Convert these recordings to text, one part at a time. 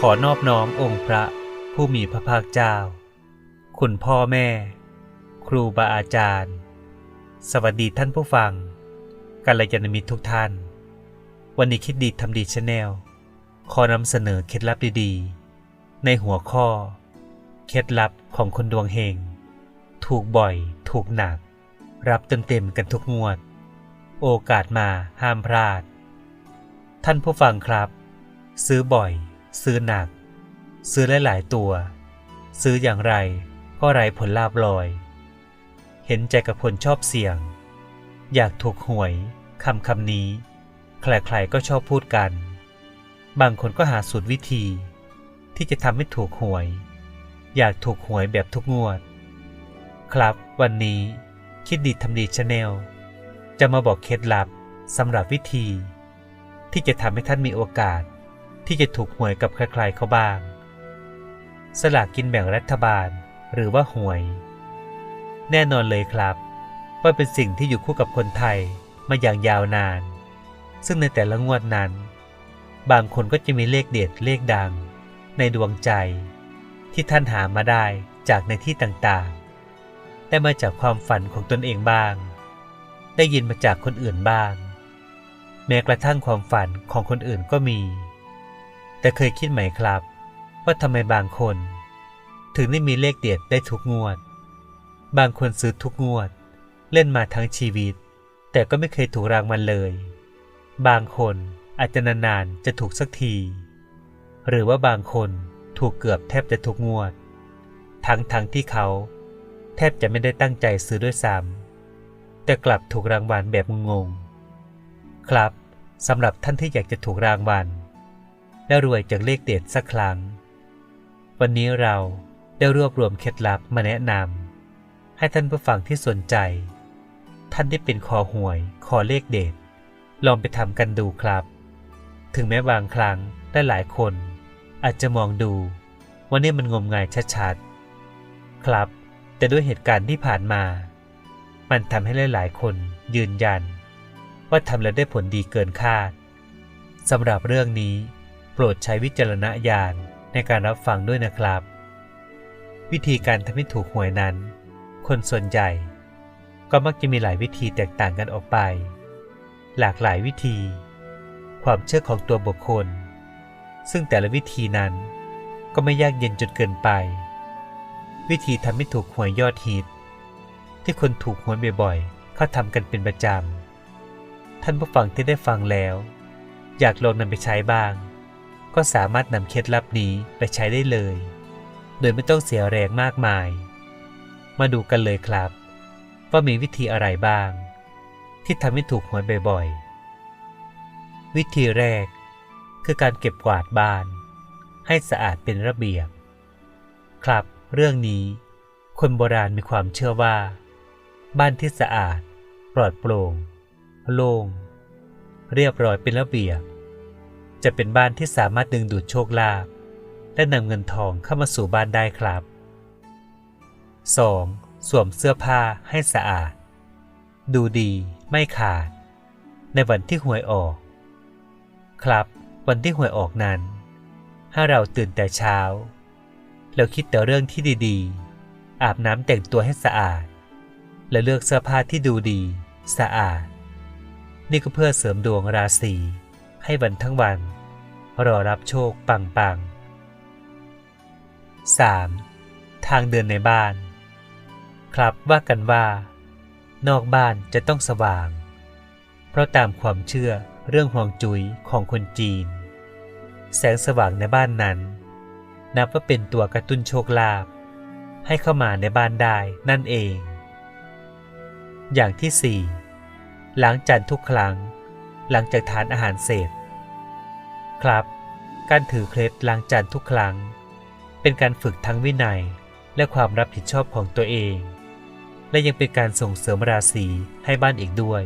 ขอนอบน้อมองค์พระผู้มีพระภาคเจ้า คุณพ่อแม่ ครูบาอาจารย์ สวัสดีท่านผู้ฟังกัลยาณมิตรทุกท่าน วันนี้คิดดีทำดีชาแนลขอนำเสนอเคล็ดลับดีๆ ในหัวข้อ เคล็ดลับของคนดวงเฮง ถูกบ่อย ถูกหนัก รับเต็มๆกันทุกงวด โอกาสมาห้ามพลาด ท่านผู้ฟังครับ ซื้อบ่อย ซื้อหนัก ซื้อหลายๆตัว ซื้ออย่างไรก็ไร้ผลลาบลอย เห็นใจกับคนชอบเสี่ยง อยากถูกหวยคำคำนี้ ใครๆก็ชอบพูดกัน บางคนก็หาสูตรวิธี ที่จะทำให้ถูกหวย อยากถูกหวยแบบทุกงวด ครับวันนี้คิดดีทำดีชาแนลจะมาบอกเคล็ดลับสำหรับวิธี ที่จะทำให้ท่านมีโอกาส ที่จะถูกหวยกับใครๆเขาบ้าง สลากกินแบ่งรัฐบาลหรือว่าหวย แน่นอนเลยครับ ว่าเป็นสิ่งที่อยู่คู่กับคนไทยมาอย่างยาวนาน ซึ่งในแต่ละงวดนั้น บางคนก็จะมีเลขเด็ดเลขดัง ในดวงใจ ที่ท่านหามาได้จากในที่ต่างๆ ได้มาจากความฝันของตนเองบ้าง ได้ยินมาจากคนอื่นบ้าง แม้กระทั่งความฝันของคนอื่นก็มี แต่เคยคิดไหมครับ ว่าทำไมบางคน ถึงได้มีเลขเด็ดได้ทุกงวด บางคนซื้อทุกงวด เล่นมาทั้งชีวิต แต่ก็ไม่เคยถูกรางวัลเลย บางคนอาจจะนานๆจะถูกสักที หรือว่าบางคนถูกเกือบแทบจะทุกงวด ทั้งๆทที่เขาแทบจะไม่ได้ตั้งใจซื้อด้วยซ้ำแต่กลับถูกรางวัลแบบงงๆครับสำหรับท่านที่อยากจะถูกรางวัล และรวยจากเลขเด็ดสักครั้ง วันนี้เราได้รวบรวมเคล็ดลับมาแนะนำให้ท่านผู้ฟังที่สนใจ ท่านที่เป็นคอหวยคอเลขเด็ดลองไปทำกันดูครับ ถึงแม้บางครั้งได้หลายคน อาจจะมองดูว่านี่มันงมงายชัดๆ ครับ แต่ด้วยเหตุการณ์ที่ผ่านมา มันทำให้หลายๆ คนยืนยัน ว่าทำแล้วได้ผลดีเกินคาดสำหรับเรื่องนี้ โปรดใช้วิจารณญาณในการรับฟังด้วยนะครับ วิธีการทำให้ถูกหวยนั้น คนส่วนใหญ่ ก็มักจะมีหลายวิธีแตกต่างกันออกไป หลากหลายวิธี ความเชื่อของตัวบุคคล ซึ่งแต่ละวิธีนั้นก็ไม่ยากเย็นจนเกินไป วิธีทำให้ถูกหวยยอดฮิตที่คนถูกหวยบ่อยๆเขาทำกันเป็นประจำท่านผู้ฟังที่ได้ฟังแล้ว อยากลองนำไปใช้บ้าง ก็สามารถนำเคล็ดลับนี้ไปใช้ได้เลย โดยไม่ต้องเสียแรงมากมาย มาดูกันเลยครับ ว่ามีวิธีอะไรบ้าง ที่ทำให้ถูกหวยบ่อยๆ วิธีแรกคือการเก็บกวาดบ้าน ให้สะอาดเป็นระเบียบ ครับ เรื่องนี้ คนโบราณมีความเชื่อว่า บ้านที่สะอาด ปลอดโปร่ง โล่ง เรียบร้อยเป็นระเบียบ จะเป็นบ้านที่สามารถดึงดูดโชคลาภและนำเงินทองเข้ามาสู่บ้านได้ครับ 2. สวมเสื้อผ้าให้สะอาด ดูดีไม่ขาด ในวันที่หวยออก ครับ วันที่หวยออกนั้นถ้เราตื่นแต่เช้า แล้วคิดแต่เรื่องที่ดีๆ อาบน้ำแต่งตัวให้สะอาด และเลือกเสื้อผ้าที่ดูดี สะอาด นี่ก็เพื่อเสริมดวงราศีให้วันทั้งวัน รอรับโชคปังปัง 3. ทางเดินในบ้าน ครับว่ากันว่า นอกบ้านจะต้องสว่าง เพราะตามความเชื่อเรื่องห่วงจุ้ยของคนจีน แสงสว่างในบ้านนั้น นับว่าเป็นตัวกระตุ้นโชคลาภให้เข้ามาในบ้านได้นั่นเอง อย่างที่ 4. ล้างจานทุกครั้ง หลังจากทานอาหารเสร็จ ครับ การถือเคล็ดล้างจานทุกครั้ง เป็นการฝึกทั้งวินัยและความรับผิดชอบของตัวเอง และยังเป็นการส่งเสริมราศีให้บ้านอีกด้วย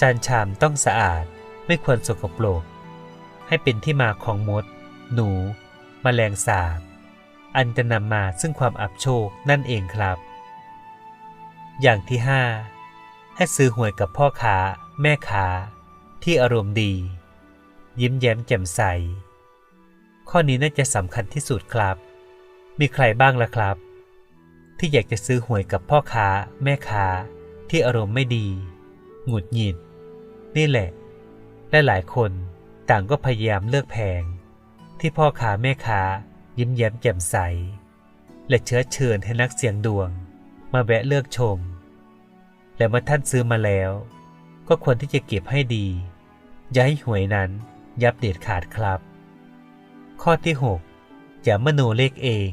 จานชามต้องสะอาดไม่ควรสกปรก ให้เป็นที่มาของมด หนูมแมลงสาบ อันจะนำมาซึ่งความอับโชคนั่นเองครับ อย่างที่ 5 ให้ซื้อหวยกับพ่อค้าแม่ค้าที่อารมณ์ดี ยิ้มแย้มแจ่มใส ข้อนี้น่าจะสำคัญที่สุดครับ มีใครบ้างล่ะครับ ที่อยากจะซื้อหวยกับพ่อค้า แม่ค้า ที่อารมณ์ไม่ดี หงุดหงิด นี่แหละ และหลายคนต่างก็พยายามเลือกแผง ที่พ่อค้าแม่ค้า ยิ้มแย้มแจ่มใส และเชื้อเชิญให้นักเสี่ยงดวง มาแวะเลือกชม และเมื่อท่านซื้อมาแล้ว ก็ควรที่จะเก็บให้ดี อย่าให้หวยนั้น ยับเด็ดขาดครับ ข้อที่ 6 อย่ามโนเลขเอง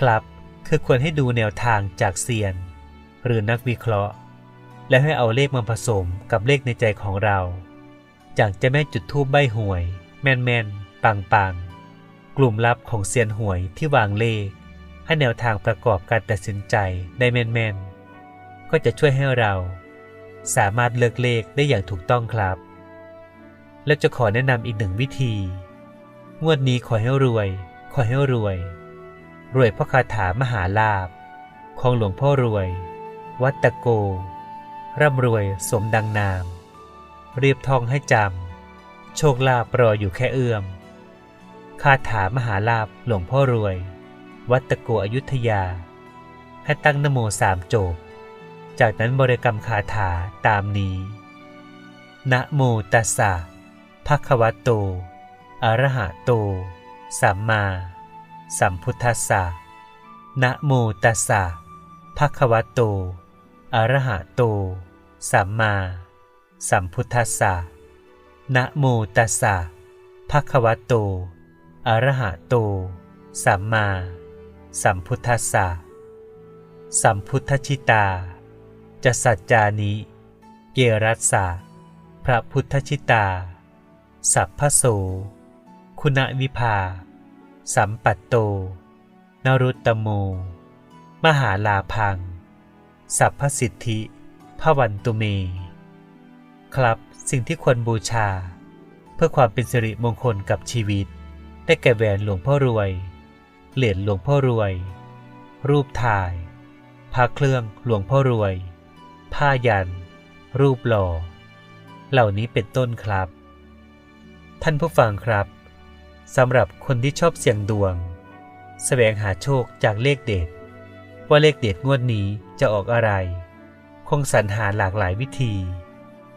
ครับ คือควรให้ดูแนวทางจากเซียน หรือนักวิเคราะห์ และให้เอาเลขมาผสมกับเลขในใจของเราจากจะแม่จุดทูบใบหวย แม่นแม่นปังปังกลุ่มลับของเซียนหวยที่วางเลข ให้แนวทางประกอบการตัดสินใจได้แม่นแม่นก็จะช่วยให้เรา สามารถเลือกเลขได้อย่างถูกต้องครับ และจะขอแนะนำอีกหนึ่งวิธี งวดนี้ขอให้รวย ขอให้รวย รวยเพราะคาถามหาลาภของหลวงพ่อรวย วัดตะโก ร่ำรวยสมดังนาม เรียบทองให้จำ โชคลาภรออยู่แค่เอื้อม คาถามหาลาภหลวงพ่อรวย วัดตะโกอยุธยา ให้ตั้งนโมสามจบ จากนั้นบริกรรมคาถาตามนี้ นะโมตัสสะ ภควโตอะระหะโต สัมมา สัมพุทธัสสะ นะโมตัสสะภคะวโตอะระหะโต สัมมา สัมพุทธัสสะ นะโมตัสสะภคะวโตอะระหะโต สัมมา สัมพุทธัสสะ สัมพุทธชิตา จะสัจจานิเกรัสสะ พระพุทธชิตา สัพพโส คุณวิภา สัมปัตโต นรุตตโม มหาลาพัง สัพพสิทธิพระวันตุเม ครับสิ่งที่ควรบูชา เพื่อความเป็นสิริมงคลกับชีวิต ได้แก่แหวนหลวงพ่อรวย เหรียญหลวงพ่อรวย รูปถ่ายพระเครื่องหลวงพ่อรวย ผ้ายัน รูปหล่อ เหล่านี้เป็นต้นครับ ท่านผู้ฟังครับสำหรับคนที่ชอบเสี่ยงดวง แสวงหาโชคจากเลขเด็ด ว่าเลขเด็ดงวดนี้จะออกอะไร คงสรรหาหลากหลายวิธี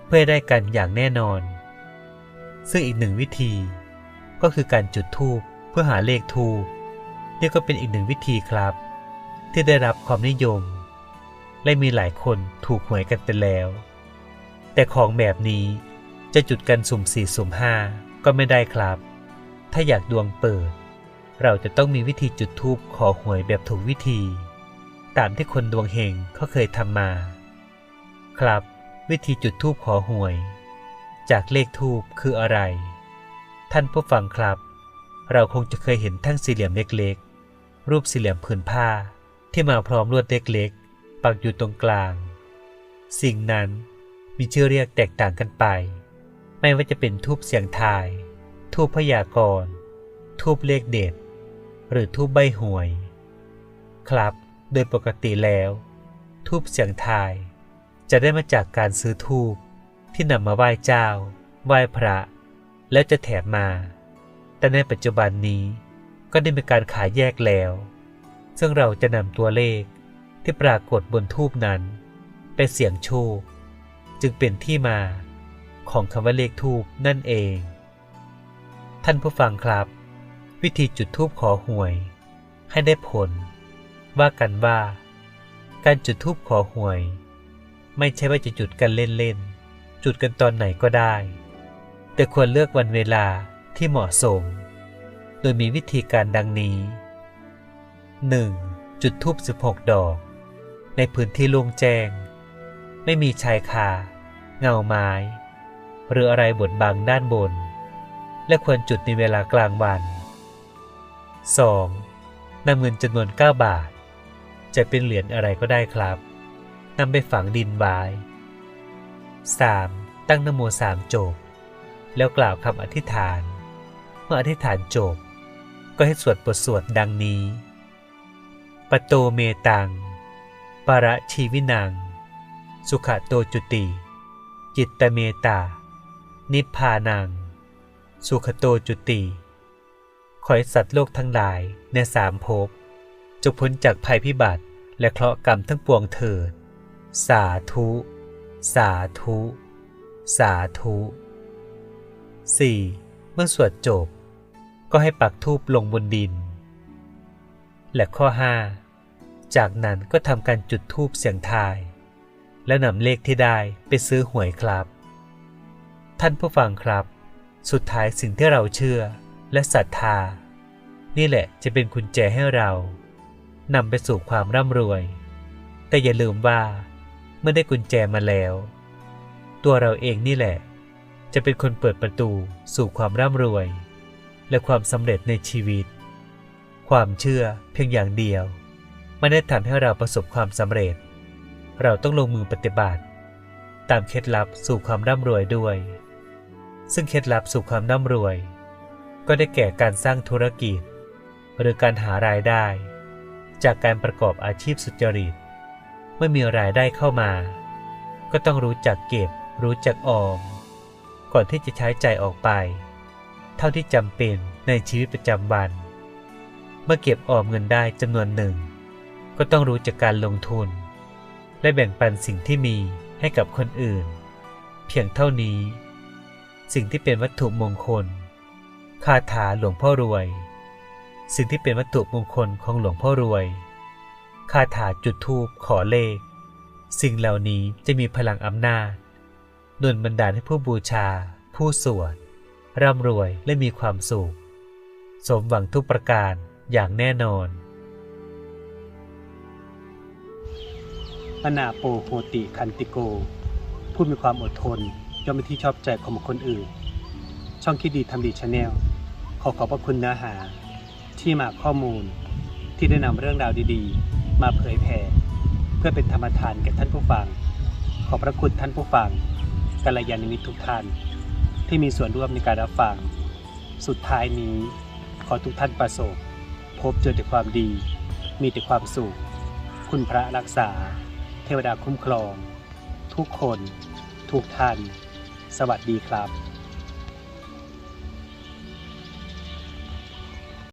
เพื่อได้กันอย่างแน่นอน ซึ่งอีกหนึ่งวิธี ก็คือการจุดธูปเพื่อหาเลขทูปนี่ก็เป็นอีกหนึ่งวิธีครับ ที่ได้รับความนิยม และมีหลายคนถูกหวยกันไปแล้ว แต่ของแบบนี้จะจุดกันสุ่มสี่สุ่มห้า ก็ไม่ได้ครับ ถ้าอยากดวงเปิด เราจะต้องมีวิธีจุดธูปขอหวยแบบถูกวิธี ตามที่คนดวงเฮงเขาเคยทำมา ครับ วิธีจุดธูปขอหวย จากเลขทูปคืออะไร ท่านผู้ฟังครับ เราคงจะเคยเห็นแทั้งสี่เหลี่ยมเล็กๆ รูปสี่เหลี่ยมผืนผ้าที่มาพร้อมลวดเล็กๆ ปักอยู่ตรงกลาง สิ่งนั้นมีชื่อเรียกแตกต่างกันไป ไม่ว่าจะเป็นทูบเสียงทาย ทูบพยากรณ์ทูบเลขเด็ด หรือทูบใบหวย ครับ โดยปกติแล้ว ทูบเสียงทาย จะได้มาจากการซื้อทูบที่นำมาไหว้เจ้า ไหว้พระ แล้วจะแถมมา แต่ในปัจจุบันนี้ก็ได้มีการขายแยกแล้ว ซึ่งเราจะนำตัวเลขที่ปรากฏบนทูบนั้น ไปเสี่ยงโชค จึงเป็นที่มา ของคำว่าเลขทูบนั่นเอง ท่านผู้ฟังครับ วิธีจุดทูบขอหวย ให้ได้ผล ว่ากันว่า การจุดทูบขอหวย ไม่ใช่ว่าจะจุดกันเล่นๆจุดกันตอนไหนก็ได้ แต่ควรเลือกวันเวลาที่เหมาะสม โดยมีวิธีการดังนี้ 1. จุดทูบ16 ดอก ในพื้นที่โล่งแจ้ง ไม่มีชายคาเงาไม้ หรืออะไรบดบังด้านบน และควรจุดในเวลากลางวัน 2. นำเงินจำนวน 9 บาท จะเป็นเหรียญอะไรก็ได้ครับนำไปฝังดินไว้ 3. ตั้งนโมสามจบ แล้วกล่าวคำอธิษฐาน เมื่ออธิษฐานจบ ก็ให้สวดบทสวดดังนี้ปโตเมตัง ประชีวินัง สุขโตจุติ จิตตเมตา นิพพานัง สุขโตจุติขอให้สัตว์โลกทั้งหลายในสามภพจงพ้นจากภัยพิบัติและเคราะห์กรรมทั้งปวงเถิด สาธุ สาธุ สาธุ 4. เมื่อสวดจบ ก็ให้ปักธูปลงบนดิน และข้อ 5 จากนั้นก็ทำการจุดธูปเสียงทาย และนำเลขที่ได้ไปซื้อหวยครับ ท่านผู้ฟังครับ สุดท้ายสิ่งที่เราเชื่อและศรัทธา นี่แหละจะเป็นกุญแจให้เรานำไปสู่ความร่ำรวย แต่อย่าลืมว่าเมื่อได้กุญแจมาแล้ว ตัวเราเองนี่แหละ จะเป็นคนเปิดประตูสู่ความร่ำรวย และความสำเร็จในชีวิต ความเชื่อเพียงอย่างเดียวไม่ได้ทำให้เราประสบความสำเร็จ เราต้องลงมือปฏิบัติ ตามเคล็ดลับสู่ความร่ำรวยด้วย ซึ่งเคล็ดลับสู่ความร่ำรวย ก็ได้แก่การสร้างธุรกิจ หรือการหารายได้ จากการประกอบอาชีพสุจริต เมื่อมีรายได้เข้ามา ก็ต้องรู้จักเก็บ รู้จักออม ก่อนที่จะใช้ใจายออกไป เท่าที่จำเป็นในชีวิตประจำวัน เมื่อเก็บออมเงินได้จำนวนหนึ่ง ก็ต้องรู้จักการลงทุน และแบ่งปันสิ่งที่มีให้กับคนอื่น เพียงเท่านี้ สิ่งที่เป็นวัตถุมงคล คาถาหลวงพ่อรวย สิ่งที่เป็นวัตถุมงคลของหลวงพ่อรวย คาถาจุดธูปขอเลข สิ่งเหล่านี้จะมีพลังอำนาจดลบันดาลให้ผู้บูชา ผู้สวดร่ำรวยและมีความสุข สมหวังทุกประการอย่างแน่นอนอนาโปโหติคันติโก ผู้มีความอดทน ย่อมเป็นที่ชอบใจของบุคคลอื่น ช่องคิดดีทำดีชาแนลขอขอบพระคุณเนื้อหา ที่มาข้อมูล ที่ได้นำเรื่องราวดีๆ มาเผยแผ่เพื่อเป็นธรรมทานแก่ท่านผู้ฟัง ขอบพระคุณท่านผู้ฟังกัลยาณมิตรทุกท่าน ที่มีส่วนร่วมในการรับฟัง สุดท้ายนี้ ขอทุกท่านประสบ พบเจอแต่ความดี มีแต่ความสุข คุณพระรักษา เทวดาคุ้มครอง ทุกคน ทุกท่าน สวัสดีครับ